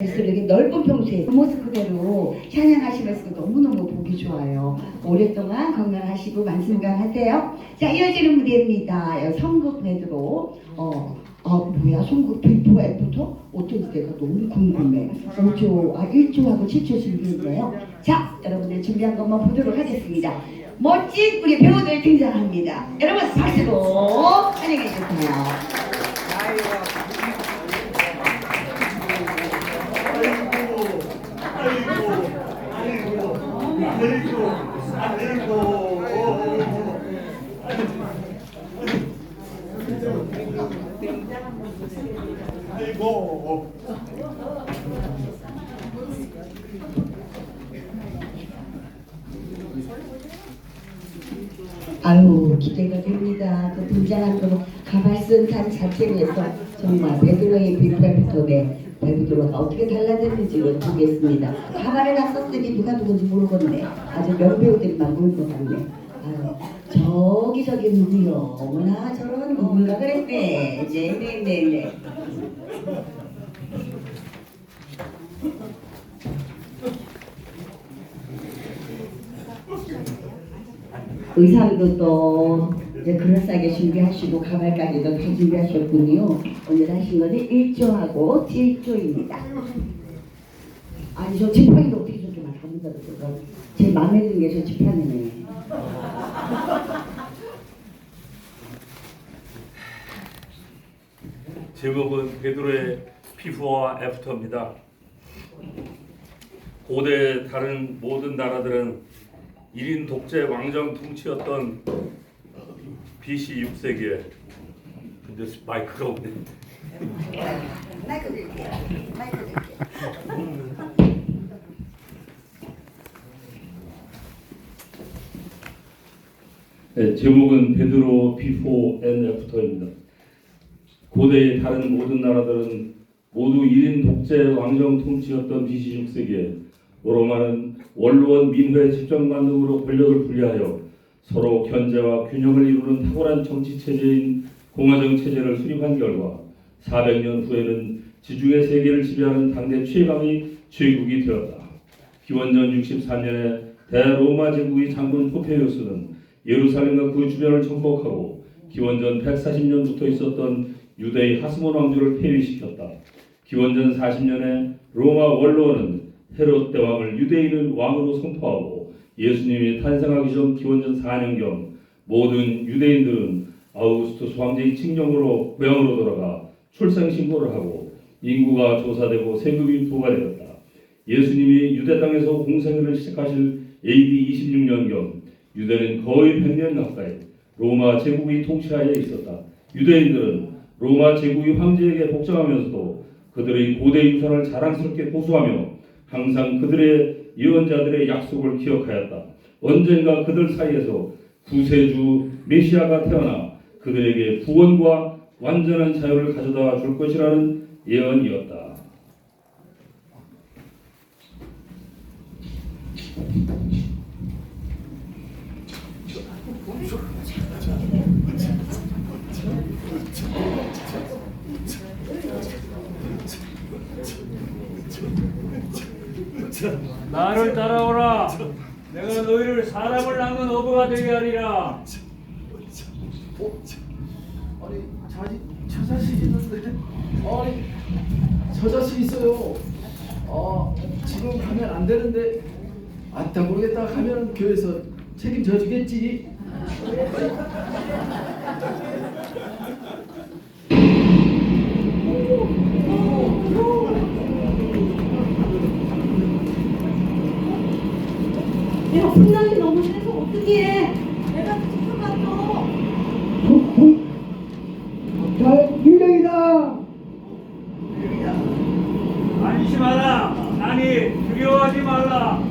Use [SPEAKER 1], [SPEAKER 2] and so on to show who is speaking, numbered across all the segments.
[SPEAKER 1] 이렇게 넓은 평소에 그 모습 그대로 찬양하시면서 너무너무 보기 좋아요. 오랫동안 건강하시고 만승강하세요. 자 이어지는 무대입니다. 성국 베드로 어, 아 뭐야 성국 비포 애프터 어떤 때가 너무 궁금해. 5조 아 1조하고 7조 준비했네요. 자 여러분들 준비한 것만 보도록 하겠습니다. 멋진 우리 배우들 등장합니다. 여러분 박수로 환영해 주세요.
[SPEAKER 2] 아이고
[SPEAKER 1] 기대가 됩니다. 그 등장한 그 가발쓴 산 자체에서 정말 베드로의 비프레프톤에 베드로가 어떻게 달라졌는지를 보겠습니다. 가발을 다 썼으니 누가 누군지 모르겠네. 아주 명배우들만 보일 것 같네. 아유, 저기 저기 누구요? 어머나 저런 누군가 그랬네. 네네네네. 의상도 또 이제 그럴싸하게 준비하시고 가발까지도 다 준비하셨군요. 오늘 하신 거는 1조하고 7조입니다. 아니 저 지팡이도 어떻게 저렇게 막 합니다. 그거. 제 마음에 드는 게 저 지팡이네.
[SPEAKER 3] 제목은 베드로의 비포와 애프터입니다. 고대 다른 모든 나라들은 1인 독재 왕정 통치였던 BC 6세기에 근데 마이크가 없네.
[SPEAKER 1] 마이크 드릴게요. 마이크 드릴게요.
[SPEAKER 3] 네, 제목은 베드로 비포 앤 애프터입니다. 고대의 다른 모든 나라들은 모두 1인 독재 왕정 통치였던 BC 6세기에 로마는 원로원 민회 집정관 등으로 권력을 분리하여 서로 견제와 균형을 이루는 탁월한 정치 체제인 공화정 체제를 수립한 결과 400년 후에는 지중해 세계를 지배하는 당대 최강의 제국이 되었다. 기원전 64년에 대로마 제국의 장군 포페이우스는 예루살렘과 그 주변을 정복하고 기원전 140년부터 있었던 유대의 하스몬 왕조를 폐위시켰다. 기원전 40년에 로마 원로원은 헤롯 대왕을 유대인의 왕으로 선포하고 예수님이 탄생하기 전 기원전 4년경 모든 유대인들은 아우구스투스 왕제의 칙령으로 고향으로 돌아가 출생 신고를 하고 인구가 조사되고 세금이 부과되었다. 예수님이 유대 땅에서 공생애를 시작하실 AD 26년경 유대는 거의 100년 가까이 로마 제국의 통치하에 있었다. 유대인들은 로마 제국의 황제에게 복종하면서도 그들의 고대 유산을 자랑스럽게 고수하며 항상 그들의 예언자들의 약속을 기억하였다. 언젠가 그들 사이에서 구세주 메시아가 태어나 그들에게 구원과 완전한 자유를 가져다 줄 것이라는 예언이었다.
[SPEAKER 4] 나를 따라오라. 내가 너희를 사람을 낳는 어부가 되게 하리라.
[SPEAKER 5] 아니 자지 저 자식 있는데 아니 저 자식 있어요. 아 지금 가면 안 되는데 안타 모르겠다 가면 교회에서 책임져 주겠지.
[SPEAKER 1] 내가 분량이 너무 세서 어떡해. 내가 지켜봤어.
[SPEAKER 2] 자 유령이다
[SPEAKER 4] 안심하라. 아니 두려워하지 말라.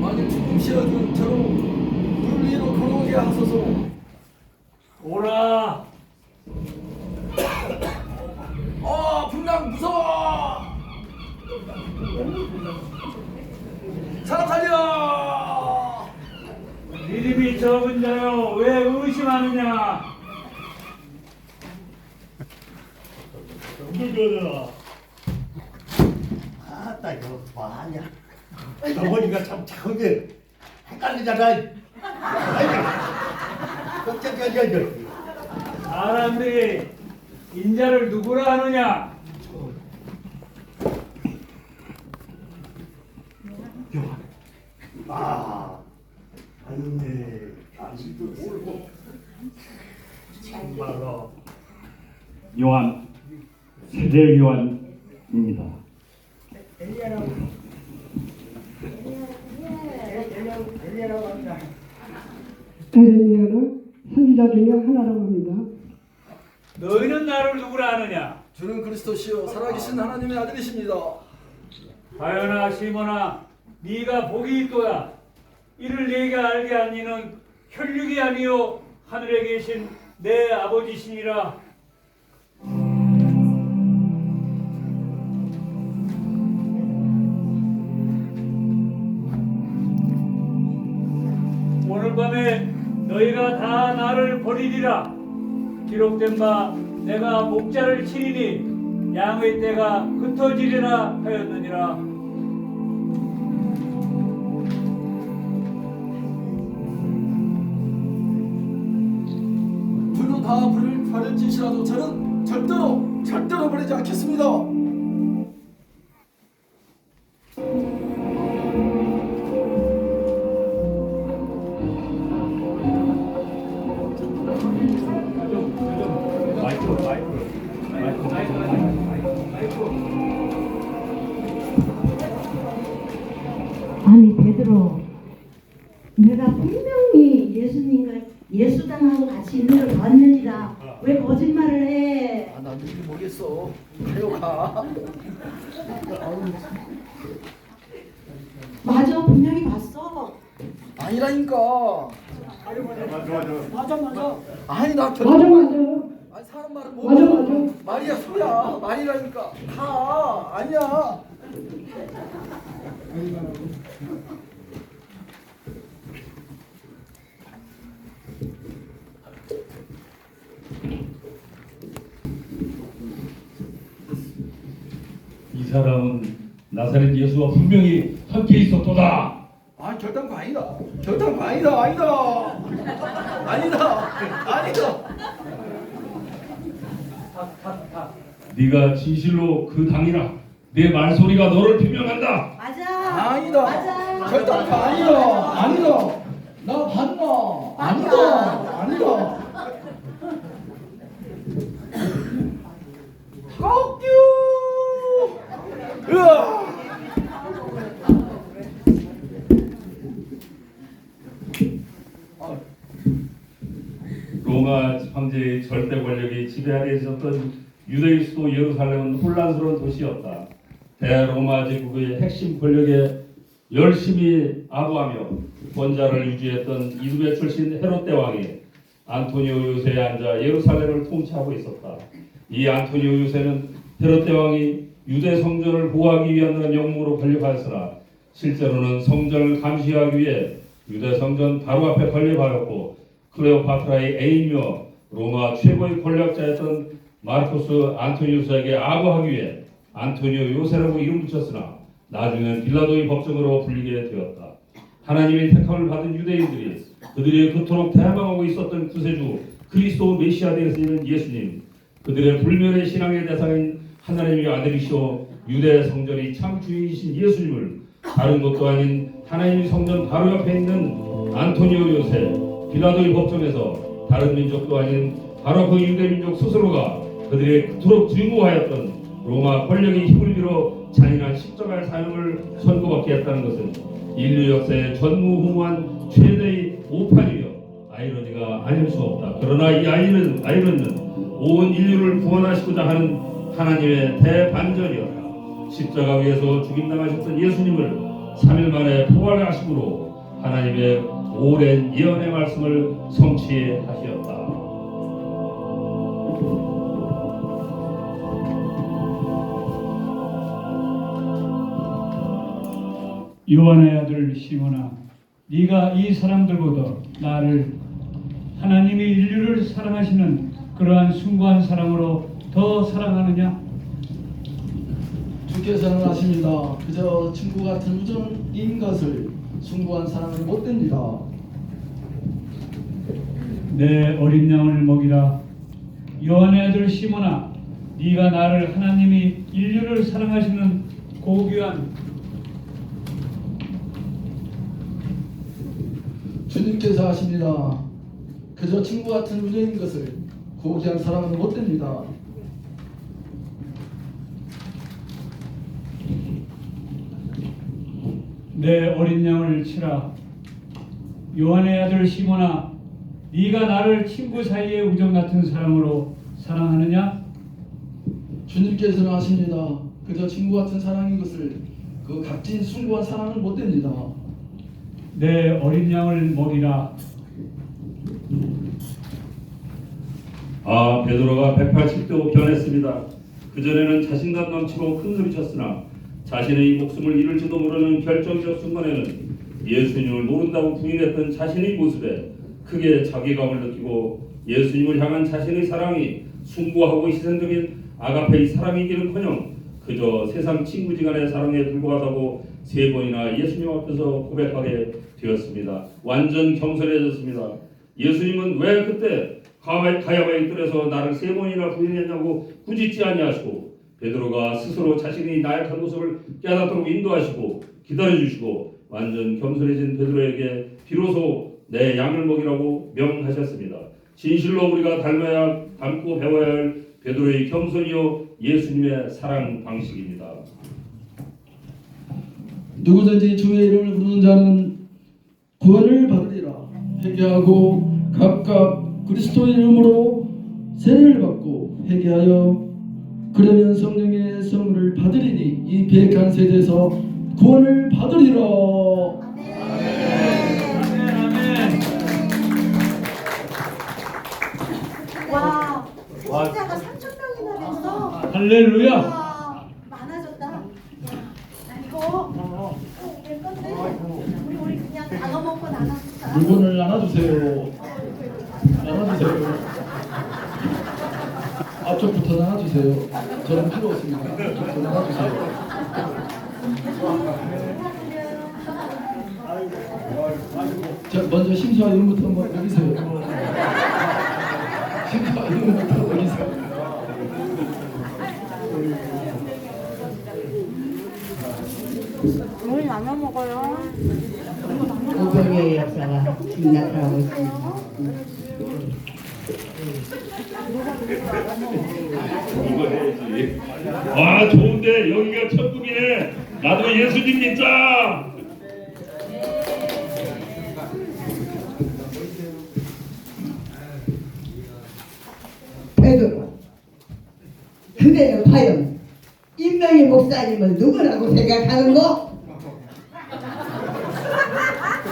[SPEAKER 5] 만일 죽음시여도 저로 물 위로 걸어오게 하소서.
[SPEAKER 4] 오라.
[SPEAKER 5] 아 분명 무서워. 사람 살려.
[SPEAKER 4] 적은 자여 왜 의심하느냐?
[SPEAKER 2] 누구다 맞다 이거 아니야 어머니가 참 작은데 헷갈리잖아 저저저저
[SPEAKER 4] 사람들이 인자를 누구라 하느냐?
[SPEAKER 2] 아 아니네 아직도 모르고 정말로
[SPEAKER 6] 요한 세대 요한입니다.
[SPEAKER 7] 에레미야는 선지자 중에 하나라고 합니다.
[SPEAKER 4] 너희는 나를 누구라 하느냐?
[SPEAKER 5] 주는 그리스도시요 살아계신 하나님의 아들이십니다.
[SPEAKER 4] 바요나 시모나 네가 복이 있도다. 이를 네가 알게 하니는 혈육이 아니요 하늘에 계신 내 아버지시니라. 오늘 밤에 너희가 다 나를 버리리라. 기록된 바 내가 목자를 치리니 양의 때가 흩어지리라 하였느니라.
[SPEAKER 5] 다 불을 버릴지라도 저는 절대로 절대로 버리지 않겠습니다.
[SPEAKER 8] 아니 베드로 내가 분명히 예수님과 예수당하고 같이 있는 걸 봤느니라 왜 거짓말을 해
[SPEAKER 5] 아, 나 누군지 모르겠어. 가요 가.
[SPEAKER 8] 맞아 분명히 봤어
[SPEAKER 5] 아니라니까.
[SPEAKER 7] 맞아 맞아.
[SPEAKER 5] 아니 나
[SPEAKER 7] 맞아
[SPEAKER 5] 결혼.
[SPEAKER 7] 맞아.
[SPEAKER 5] 아니 사람 말은 못
[SPEAKER 7] 맞아. 맞아.
[SPEAKER 5] 말이야 소야 말이라니까. 가 아니야.
[SPEAKER 3] 이 사람은 나사렛 예수와 분명히 함께 있었도다.
[SPEAKER 5] 아 결단코 아니다. 결단코 아니다. 아니다. 아니다. 아니다.
[SPEAKER 3] 네가 진실로 그 당이라 내 말소리가 너를 표명한다.
[SPEAKER 8] 맞아
[SPEAKER 5] 아니다.
[SPEAKER 8] 맞아
[SPEAKER 5] 결단코 아니다. 아니다. 나 봤나? 아니다. 아니다. 꺾유.
[SPEAKER 3] 로마 황제의 절대 권력이 지배하에 있었던 유대의 수도 예루살렘은 혼란스러운 도시였다. 대로마 제국의 핵심 권력에 열심히 아부하며 권자를 유지했던 이두의 출신 헤롯 대왕이 안토니오 요새에 앉아 예루살렘을 통치하고 있었다. 이 안토니오 요새는 헤롯 대왕이 유대 성전을 보호하기 위한 명목으로 건립하였으나 실제로는 성전을 감시하기 위해 유대 성전 바로 앞에 건립하였고 클레오파트라의 애인이며 로마 최고의 권력자였던 마르코스 안토니우스에게 아부하기 위해 안토니오 요새라고 이름 붙였으나 나중에는 빌라도의 법정으로 불리게 되었다. 하나님의 택함을 받은 유대인들이 그들이 그토록 대망하고 있었던 구세주 그리스도 메시아 되시는 예수님 그들의 불멸의 신앙의 대상인 하나님의 아들이시오 유대 성전이 참 주인이신 예수님을 다른 것도 아닌 하나님의 성전 바로 옆에 있는 안토니오 요새 빌라도의 법정에서 다른 민족도 아닌 바로 그 유대 민족 스스로가 그들의 그토록 증오하였던 로마 권력의 힘을 빌어 잔인한 십자가의 사형을 선고받게 했다는 것은 인류 역사의 전무후무한 최대의 오판이며 아이러니가 아닐 수 없다. 그러나 이 아이는 아이러니는 온 인류를 구원하시고자 하는 하나님의 대반전이었다. 십자가 위에서 죽임당하셨던 예수님을 3일 만에 부활하심으로 하나님의 오랜 예언의 말씀을 성취하시었다.
[SPEAKER 6] 요한의 아들 시몬아, 네가 이 사람들보다 나를 하나님이 인류를 사랑하시는 그러한 숭고한 사랑으로 더 사랑하느냐?
[SPEAKER 5] 주 주님께서는 아십니다. 그저 친구 같은 우정인 것을 숭고한 사랑은 못 됩니다.
[SPEAKER 6] 내 어린 양을 먹이라 요한의 아들 시몬아 네가 나를 하나님이 인류를 사랑하시는 고귀한
[SPEAKER 5] 주님께서 아십니다. 그저 친구 같은 우정인 것을 고귀한 사랑은 못 됩니다.
[SPEAKER 6] 내 어린 양을 치라 요한의 아들 시몬아 네가 나를 친구 사이의 우정 같은 사랑으로 사랑하느냐
[SPEAKER 5] 주님께서는 아십니다. 그저 친구 같은 사랑인 것을 그 값진 숭고한 사랑은 못 됩니다.
[SPEAKER 6] 내 어린 양을 먹이라
[SPEAKER 3] 아 베드로가 180도 변했습니다. 그전에는 자신감 넘치고 큰 소리쳤으나 자신의 목숨을 잃을지도 모르는 결정적 순간에는 예수님을 모른다고 부인했던 자신의 모습에 크게 자괴감을 느끼고 예수님을 향한 자신의 사랑이 숭고하고 희생적인 아가페의 사랑이기는커녕 그저 세상 친구지간의 사랑에 불과하다고 세 번이나 예수님 앞에서 고백하게 되었습니다. 완전 겸손해졌습니다. 예수님은 왜 그때 가야- 가야바의 뜰에서 나를 세 번이나 부인했냐고 꾸짖지 아니하시고 베드로가 스스로 자신이 나약한 모습을 깨닫도록 인도하시고 기다려 주시고 완전 겸손해진 베드로에게 비로소 내 양을 먹이라고 명하셨습니다. 진실로 우리가 닮아야 닮고 배워야 할 베드로의 겸손이요 예수님의 사랑 방식입니다.
[SPEAKER 5] 누구든지 주의 이름을 부르는 자는 구원을 받으리라. 회개하고 각각 그리스도의 이름으로 세례를 받고 회개하여 그러면 성령의 선물을 받으리니 이 비핵한 세대에서 구원을 받으리라.
[SPEAKER 6] 아멘 아멘
[SPEAKER 8] 와,
[SPEAKER 2] 와.
[SPEAKER 8] 진짜가 3천 명이나 됐어.
[SPEAKER 6] 할렐루야
[SPEAKER 8] 와, 많아졌다. 야, 나 이거 어, 내 건데 우리 우리 그냥 나눠 먹고 나눠줄까?
[SPEAKER 5] 물건을 나눠주세요. 나눠주세요. 앞쪽부터 나눠주세요. 저는 필요 없습니다. 앞쪽부터 나눠주세요. 자, 먼저 심사 이름부터 한번 여기세요. 심사 이름부터 여기세요.
[SPEAKER 8] 오늘 나눠 먹어요.
[SPEAKER 1] 오병의 역사가 지금 나타나고 있습니다.
[SPEAKER 3] 이거 해야지. 아 좋은데 여기가 천국이네. 나도 예수님 믿자.
[SPEAKER 1] 베드로 그대는 과연 인명의 목사님을 누구라고 생각하는 거?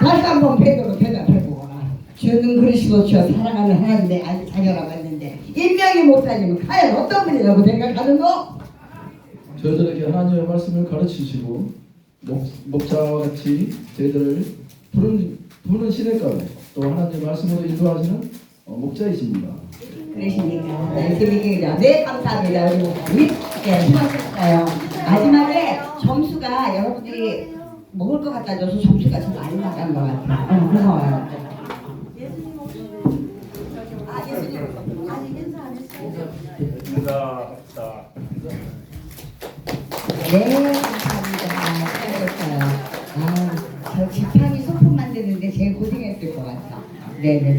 [SPEAKER 1] 다시 한번 베드로 주는 그리스도 주여 사랑하는 하나님의 아들 자녀라 봤는데 인명의 목사님은 과연 어떤 분이라고 생각하는 거?
[SPEAKER 5] 저희들에게 하나님의 말씀을 가르치시고 목, 목자와 같이 저희들을 푸른, 푸른 시냇가에 또 하나님의 말씀으로 인도하시는 어, 목자이십니다.
[SPEAKER 1] 그러시니까? 예수님이가 네 감사합니다. 우리 목사님. 네 수고하셨어요. 마지막에 점수가 여러분들이 먹을 것 갖다 줘서 점수가 좀 많이 나간 것 같아요. 어, 고마워요
[SPEAKER 8] 예수님 오시면 아 예수님 아직 인사 안 했어요.
[SPEAKER 3] 감사합니다.
[SPEAKER 1] 네, 감사합니다. 수고하셨어요. 아, 저 지팡이 소품 만드는데 제일 고생했을 것 같아. 네네.